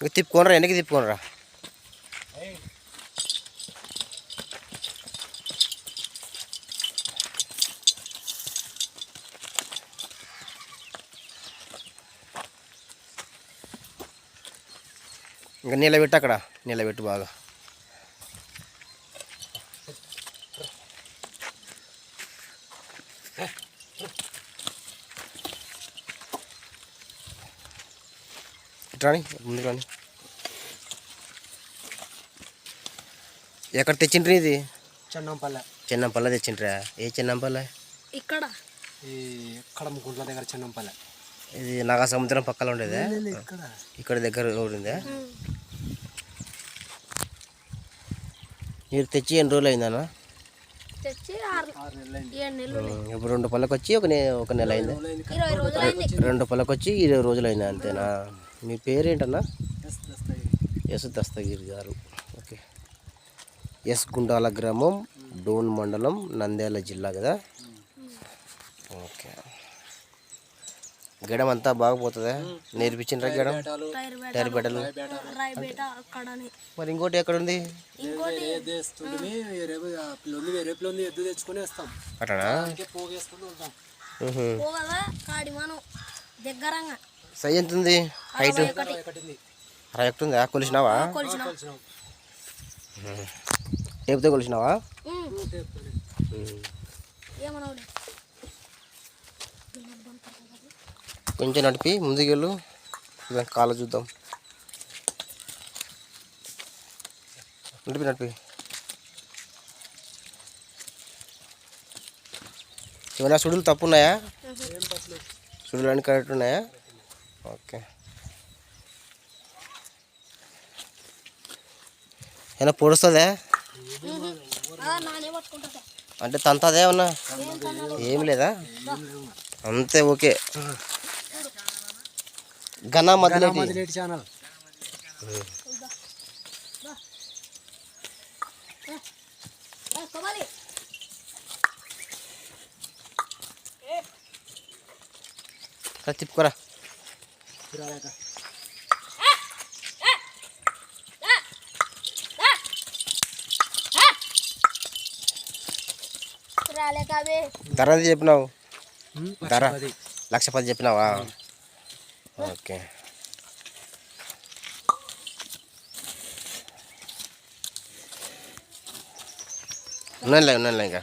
ఇంకా తిప్పుకోనరా వెనక్కి తిప్పుకోనరా? ఇంకా నీళ్ళ పెట్టు అక్కడ నీళ్ళ పెట్టు బాగా. ఇట్రాని ముందుకు రాని. ఎక్కడ తెచ్చిండ్రి ఇది? చెన్నంపల్లె. చిన్నంపల్ల తెచ్చిండ్రా? ఏ చిన్నంపల్ల? ఇక్కడ. ఈ కడమ గుంట్ల దగ్గర చెన్నంపల్లె. ఇది నాగా సముద్రం పక్కన ఉండేదే ఇక్కడ. ఇక్కడ దగ్గర ఉండిందే? మీరు తెచ్చి ఎన్ని రోజులు అయిందన్నా? ఇప్పుడు రెండు పళ్ళకి వచ్చి ఒక నె ఒక నెల అయింది. రెండు పళ్ళకి వచ్చి ఇరవై రోజులు అయింది అంతేనా? మీ పేరేంటన్నా? Yes Dastagiri. Garu. Okay. Yes Gundala గ్రామం డోన్ మండలం నంద్యాల జిల్లా కదా? ఓకే. గడం అంతా బాగుపోతుందా నేర్పించిండ్రా గడం? టైర్ బేట టైర్ బెడలు రాయి బేట అక్కడని. మరి ఇంకోటి ఎక్కడ ఉంది మనం. దగ్గరంగా. సై ఎంత ఉంది హైట్? అరవై ఒకటి. ఉందా? కొలిసినావా టేపుతో కొలిసినావా కొంచెం నడిపి ముందుకు వెళ్ళు ఇదా కాలు చూద్దాం. నడిపి నడిపి. ఏమైనా సుడులు తప్పు ఉన్నాయా సుడులు అన్ని కరెక్ట్ ఉన్నాయా? ఓకే. ఏమైనా పొడుస్తుందా? అంటే తంతదే ఏమన్నా? ఏం లేదా? అంతే ఓకే. ఘన మదిలేటి. ఛానల్. తిప్పుకోరా. తిరాలేక రాలే కావే ధర ఎంత చెప్పినావు ధర పది లక్ష పది చెప్పినావా ఓకే ఉన్నానులే ఉన్నానులే ఇంకా